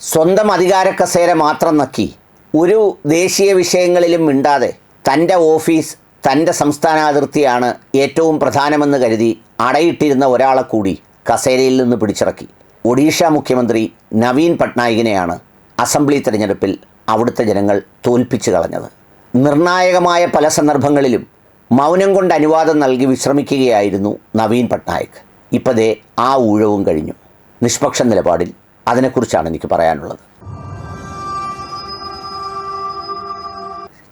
സ്വന്തം അധികാരക്കസേര മാത്രം നക്കി. ഒരു ദേശീയ വിഷയങ്ങളിലും മിണ്ടാതെ തന്റെ ഓഫീസ് തന്റെ സംസ്ഥാന അതിർത്തിയാണ് ഏറ്റവും പ്രധാനമെന്ന് കരുതി അടയിട്ടിരുന്ന ഒരാളെ കൂടി കസേരയിൽ നിന്ന് പിടിച്ചിറക്കി. ഒഡീഷ മുഖ്യമന്ത്രി നവീൻ പട്നായികിനെയാണ് അസംബ്ലി തെരഞ്ഞെടുപ്പിൽ അവിടുത്തെ ജനങ്ങൾ തോൽപ്പിച്ചു കളഞ്ഞത്. നിർണായകമായ പല സന്ദർഭങ്ങളിലും മൗനം കൊണ്ട് അനുവാദം നൽകി വിശ്രമിക്കുകയായിരുന്നു നവീൻ പട്നായിക്. ഇപ്പതേ ആ ഊഴവും കഴിഞ്ഞു. നിഷ്പക്ഷ നിലപാടിൽ അതിനെക്കുറിച്ചാണ് എനിക്ക് പറയാനുള്ളത്.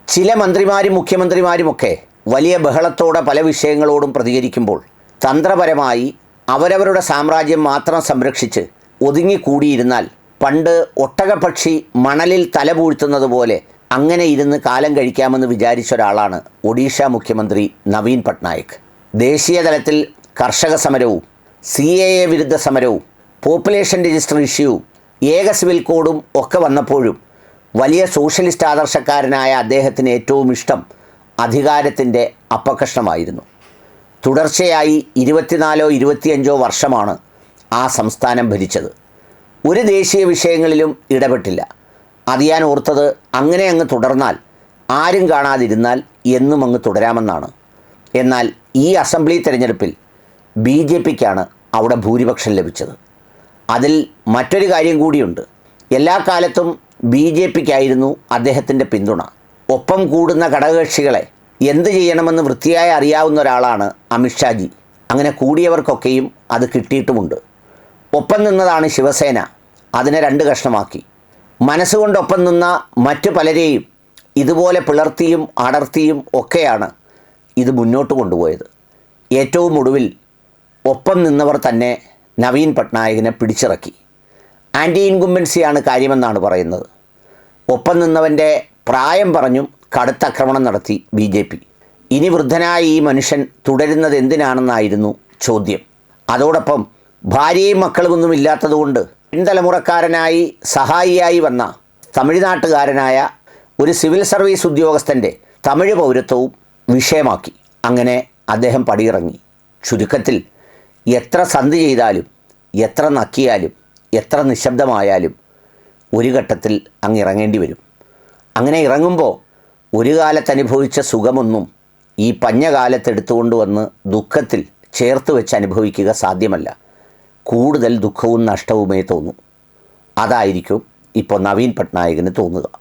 ചില മന്ത്രിമാരും മുഖ്യമന്ത്രിമാരുമൊക്കെ വലിയ ബഹളത്തോടെ പല വിഷയങ്ങളോടും പ്രതികരിക്കുമ്പോൾ തന്ത്രപരമായി അവരവരുടെ സാമ്രാജ്യം മാത്രം സംരക്ഷിച്ച് ഒതുങ്ങിക്കൂടിയിരുന്നാൽ പണ്ട് ഒട്ടകപക്ഷി മണലിൽ തലപൂഴ്ത്തുന്നത് പോലെ അങ്ങനെ ഇരുന്ന് കാലം കഴിക്കാമെന്ന് വിചാരിച്ച ഒരാളാണ് ഒഡീഷ മുഖ്യമന്ത്രി നവീൻ പട്നായിക്. ദേശീയ തലത്തിൽ കർഷക സമരവും സി എ എ വിരുദ്ധ സമരവും പോപ്പുലേഷൻ രജിസ്റ്റർ ഇഷ്യൂ ഏക സിവിൽ കോഡും ഒക്കെ വന്നപ്പോഴും വലിയ സോഷ്യലിസ്റ്റ് ആദർശക്കാരനായ അദ്ദേഹത്തിന് ഏറ്റവും ഇഷ്ടം അധികാരത്തിന്റെ അപ്പകഷ്ണമായിരുന്നു തുടർച്ചയായി ഇരുപത്തിനാലോ ഇരുപത്തിയഞ്ചോ വർഷമാണ് ആ സംസ്ഥാനം ഭരിച്ചത്. ഒരു ദേശീയ വിഷയങ്ങളിലും ഇടപെട്ടില്ല. അറിയാൻ ഓർത്തത് അങ്ങനെ അങ്ങ് തുടർന്നാൽ ആരും കാണാതിരുന്നാൽ എന്നും അങ്ങ് തുടരാമെന്നാണ്. എന്നാൽ ഈ അസംബ്ലി തെരഞ്ഞെടുപ്പിൽ ബി ജെ പിക്കാണ് അവിടെ ഭൂരിപക്ഷം ലഭിച്ചത്. അതിൽ മറ്റൊരു കാര്യം കൂടിയുണ്ട്. എല്ലാ കാലത്തും ബി ജെ പിക്കായിരുന്നു അദ്ദേഹത്തിന്റെ പിന്തുണ. ഒപ്പം കൂടുന്ന ഘടകകക്ഷികളെ എന്ത് ചെയ്യണമെന്ന് വൃത്തിയായി അറിയാവുന്ന ഒരാളാണ് അമിത്ഷാജി അങ്ങനെ കൂടിയവർക്കൊക്കെയും അത് കിട്ടിയിട്ടുമുണ്ട്. ഒപ്പം നിന്നതാണ് ശിവസേന. അതിനെ രണ്ട് കഷ്ണമാക്കി. മനസ്സുകൊണ്ടൊപ്പം നിന്ന മറ്റു പലരെയും ഇതുപോലെ പിളർത്തിയും അടർത്തിയും ഒക്കെയാണ് ഇത് മുന്നോട്ട് കൊണ്ടുപോയത്. ഏറ്റവും ഒടുവിൽ ഒപ്പം നിന്നവർ തന്നെ നവീൻ പട്നായകിനെ പിടിച്ചിറക്കി. ആന്റി ഇൻകുംബൻസിയാണ് കാര്യമെന്നാണ് പറയുന്നത്. ഒപ്പം നിന്നവന്റെ പ്രായം പറഞ്ഞും കടുത്ത ആക്രമണം നടത്തി ബി ജെ പി. ഇനി വൃദ്ധനായ ഈ മനുഷ്യൻ തുടരുന്നത് എന്തിനാണെന്നായിരുന്നു ചോദ്യം. അതോടൊപ്പം ഭാര്യയും മക്കളുമൊന്നും ഇല്ലാത്തതുകൊണ്ട് പിൻതലമുറക്കാരനായി സഹായിയായി വന്ന തമിഴ്നാട്ടുകാരനായ ഒരു സിവിൽ സർവീസ് ഉദ്യോഗസ്ഥന്റെ തമിഴ് പൗരത്വവും വിഷയമാക്കി. അങ്ങനെ അദ്ദേഹം പടിയിറങ്ങി. ചുരുക്കത്തിൽ എത്ര സന്ധി ചെയ്താലും എത്ര നക്കിയാലും എത്ര നിശബ്ദമായാലും ഒരു ഘട്ടത്തിൽ അങ്ങ് ഇറങ്ങേണ്ടി വരും. അങ്ങനെ ഇറങ്ങുമ്പോൾ ഒരു കാലത്ത് അനുഭവിച്ച സുഖമൊന്നും ഈ പഞ്ഞ കാലത്ത് എടുത്തുകൊണ്ട് വന്ന് ദുഃഖത്തിൽ ചേർത്ത് വെച്ച് അനുഭവിക്കുക സാധ്യമല്ല. കൂടുതൽ ദുഃഖവും നഷ്ടവുമേ തോന്നൂ. അതായിരിക്കും ഇപ്പോൾ നവീൻ പട്നായകന് തോന്നുക.